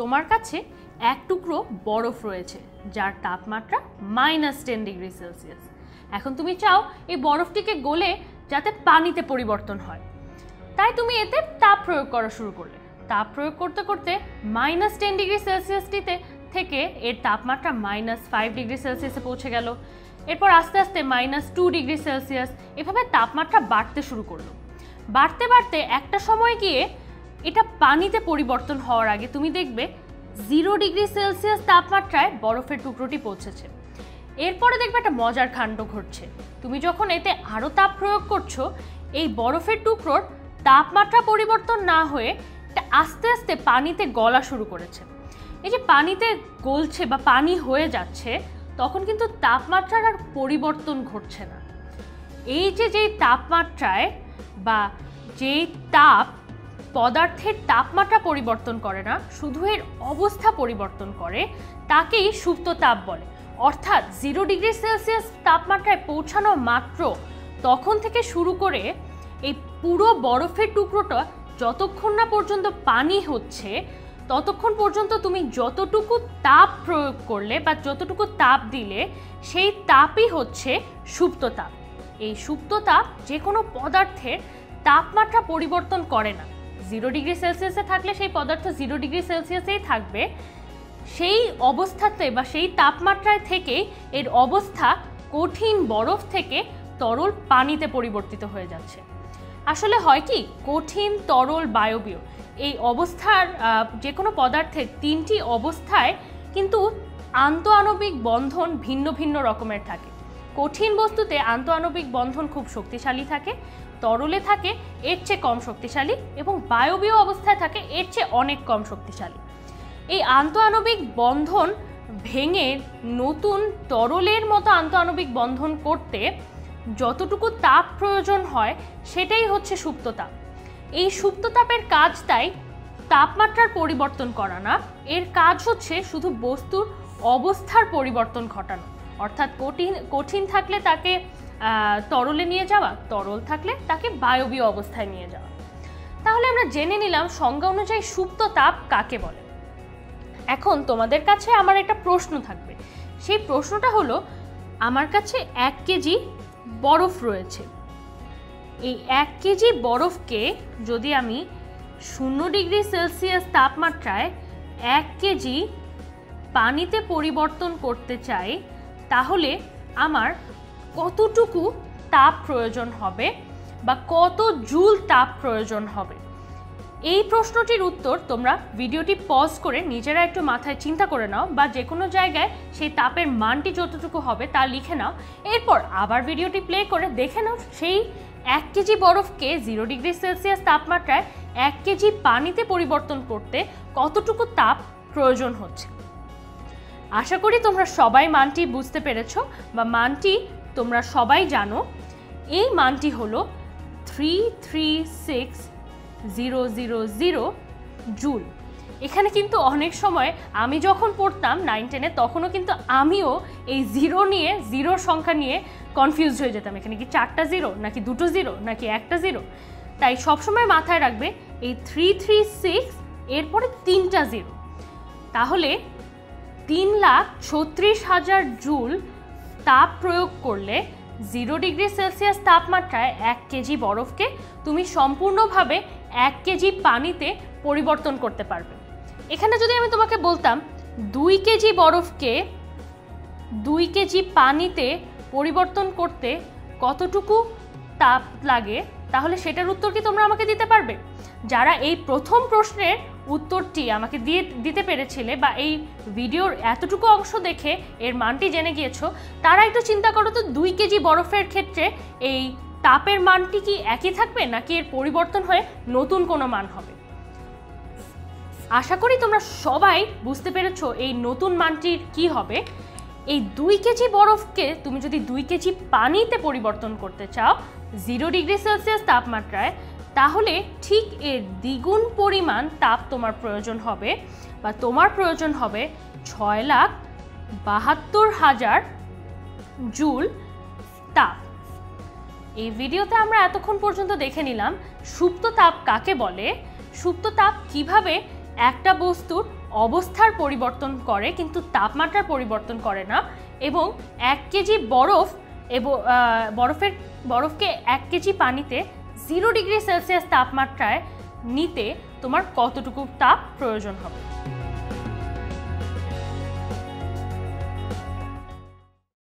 তোমার কাছে এক টুকরো বরফ রয়েছে, যার তাপমাত্রা মাইনাস টেন ডিগ্রি সেলসিয়াস এখন তুমি চাও এই বরফটিকে গলে যাতে পানিতে পরিবর্তন হয়। তাই তুমি এতে তাপ প্রয়োগ করা শুরু করলে। তাপ প্রয়োগ করতে করতে মাইনাস টেন ডিগ্রি সেলসিয়াসটিতে থেকে এর তাপমাত্রা মাইনাস ফাইভ ডিগ্রি সেলসিয়াসে পৌঁছে গেল। এরপর আস্তে আস্তে মাইনাস টু ডিগ্রি সেলসিয়াস এভাবে তাপমাত্রা বাড়তে শুরু করল। বাড়তে বাড়তে একটা সময় গিয়ে এটা পানিতে পরিবর্তন হওয়ার আগে তুমি দেখবে জিরো ডিগ্রি সেলসিয়াস তাপমাত্রায় বরফের টুকরোটি পৌঁছেছে। এরপরে দেখবে একটা মজার কাণ্ড ঘটছে। তুমি যখন এতে আরও তাপ প্রয়োগ করছ, এই বরফের টুকরোর তাপমাত্রা পরিবর্তন না হয়ে এটা আস্তে আস্তে পানিতে গলা শুরু করেছে। এই যে পানিতে গলছে বা পানি হয়ে যাচ্ছে, তখন কিন্তু তাপমাত্রার আর পরিবর্তন ঘটছে না। এই যে যেই তাপমাত্রায় বা যেই তাপ পদার্থের তাপমাত্রা পরিবর্তন করে না, শুধু এর অবস্থা পরিবর্তন করে, তাকেই সুপ্ত তাপ বলে। অর্থাৎ জিরো ডিগ্রি সেলসিয়াস তাপমাত্রায় পৌঁছানো মাত্র তখন থেকে শুরু করে এই পুরো বরফের টুকরোটা যতক্ষণ না পর্যন্ত পানি হচ্ছে, ততক্ষণ পর্যন্ত তুমি যতটুকু তাপ প্রয়োগ করলে বা যতটুকু তাপ দিলে, সেই তাপই হচ্ছে সুপ্ত তাপ। এই সুপ্ত তাপ যে কোনো পদার্থের তাপমাত্রা পরিবর্তন করে না। জিরো ডিগ্রি সেলসিয়াসে থাকলে সেই পদার্থ জিরো ডিগ্রি সেলসিয়াসেই থাকবে। সেই অবস্থাতে বা সেই তাপমাত্রায় থেকে এর অবস্থা কঠিন বরফ থেকে তরল পানিতে পরিবর্তিত হয়ে যাচ্ছে। আসলে হয় কি, কঠিন তরল বায়বীয়। এই অবস্থার যে কোনো পদার্থের তিনটি অবস্থায় কিন্তু আন্তঃআণবিক বন্ধন ভিন্ন ভিন্ন রকমের থাকে। কঠিন বস্তুতে আন্তঃআণবিক বন্ধন খুব শক্তিশালী থাকে, তরলে থাকে, এর চেয়ে কম শক্তিশালী এবং বায়বীয় অবস্থায় থাকে, এর চেয়ে অনেক কম শক্তিশালী। এই আন্তঃআণবিক বন্ধন ভেঙে নতুন তরলের মতো আন্তঃআণবিক বন্ধন করতে যতটুকু তাপ প্রয়োজন হয়, সেটাই হচ্ছে সুপ্ত তাপ। এই সুপ্ত তাপের কাজ তাই তাপমাত্রার পরিবর্তন করা না এর কাজ হচ্ছে শুধু বস্তুর অবস্থার পরিবর্তন ঘটানো। অর্থাৎ কঠিন কঠিন থাকলে তাকে তরলে নিয়ে যাওয়া, তরল থাকলে তাকে বায়বীয় অবস্থায় নিয়ে যাওয়া। তাহলে আমরা জেনে নিলাম সংজ্ঞা অনুযায়ী সুপ্ত তাপ কাকে বলে। এখন তোমাদের কাছে আমার একটা প্রশ্ন থাকবে। সেই প্রশ্নটা হলো, আমার কাছে এক কেজি বরফ রয়েছে। এই এক কেজি বরফকে যদি আমি শূন্য ডিগ্রি সেলসিয়াস তাপমাত্রায় এক কেজি পানিতে পরিবর্তন করতে চাই তাহলে আমার কতটুকু তাপ প্রয়োজন হবে বা কত জুল তাপ প্রয়োজন হবে? এই প্রশ্নটির উত্তর তোমরা ভিডিওটি পজ করে নিজেরা একটু মাথায় চিন্তা করে নাও বা যে কোনো জায়গায় সেই তাপের মানটি যতটুকু হবে তা লিখে নাও। এরপর আবার ভিডিওটি প্লে করে দেখে নাও সেই এক কেজি বরফকে জিরো ডিগ্রি সেলসিয়াস তাপমাত্রায় এক কেজি পানিতে পরিবর্তন করতে কতটুকু তাপ প্রয়োজন হচ্ছে। আশা করি তোমরা সবাই মানটি বুঝতে পেরেছ বা মানটি তোমরা সবাই জানো। এই মানটি হলো three three six zero zero zero joule এখানে কিন্তু অনেক সময় আমি যখন পড়তাম নাইন টেনে তখনও কিন্তু আমিও এই জিরো নিয়ে জিরোর সংখ্যা নিয়ে কনফিউজ হয়ে যেতাম। এখানে কি চারটা জিরো নাকি দুটো জিরো নাকি একটা জিরো তাই সবসময় মাথায় রাখবে এই থ্রি থ্রি সিক্স এরপরে তিনটা জিরো তাহলে তিন লাখ ছত্রিশ হাজার জুল তাপ প্রয়োগ করলে জিরো ডিগ্রি সেলসিয়াস তাপমাত্রায় এক কেজি বরফকে তুমি সম্পূর্ণভাবে এক কেজি পানিতে পরিবর্তন করতে পারবে। এখানে যদি আমি তোমাকে বলতাম দুই কেজি বরফকে দুই কেজি পানিতে পরিবর্তন করতে কতটুকু তাপ লাগে, তাহলে সেটার উত্তর কি তোমরা আমাকে দিতে পারবে? যারা এই প্রথম প্রশ্নের উত্তরটি আমাকে দিয়ে দিতে পেরেছিলে বা এই ভিডিওর এতটুকু অংশ দেখে এর মানটি জেনে গিয়েছো, তারা একটু চিন্তা করো তো, দুই কেজি বরফের ক্ষেত্রে এই তাপের মানটি কি একই থাকবে নাকি এর পরিবর্তন হয়ে নতুন কোনো মান হবে? আশা করি তোমরা সবাই বুঝতে পেরেছ এই নতুন মানটির কি হবে। এই দুই কেজি বরফকে তুমি যদি দুই কেজি পানিতে পরিবর্তন করতে চাও, জিরো ডিগ্রি সেলসিয়াস তাপমাত্রায় তাহলে ঠিক এর দ্বিগুণ পরিমাণ তাপ তোমার প্রয়োজন হবে বা তোমার প্রয়োজন হবে ছয় লাখ বাহাত্তর হাজার জুল তাপ। এই ভিডিওতে আমরা এতক্ষণ পর্যন্ত দেখে নিলাম সুপ্ত তাপ কাকে বলে, সুপ্ত তাপ কীভাবে একটা বস্তুর অবস্থার পরিবর্তন করে কিন্তু তাপমাত্রার পরিবর্তন করে না এবং এক কেজি বরফ এবং বরফের, বরফকে এক কেজি পানিতে জিরো ডিগ্রি সেলসিয়াস তাপমাত্রায় নিতে তোমার কতটুকু তাপ প্রয়োজন হবে?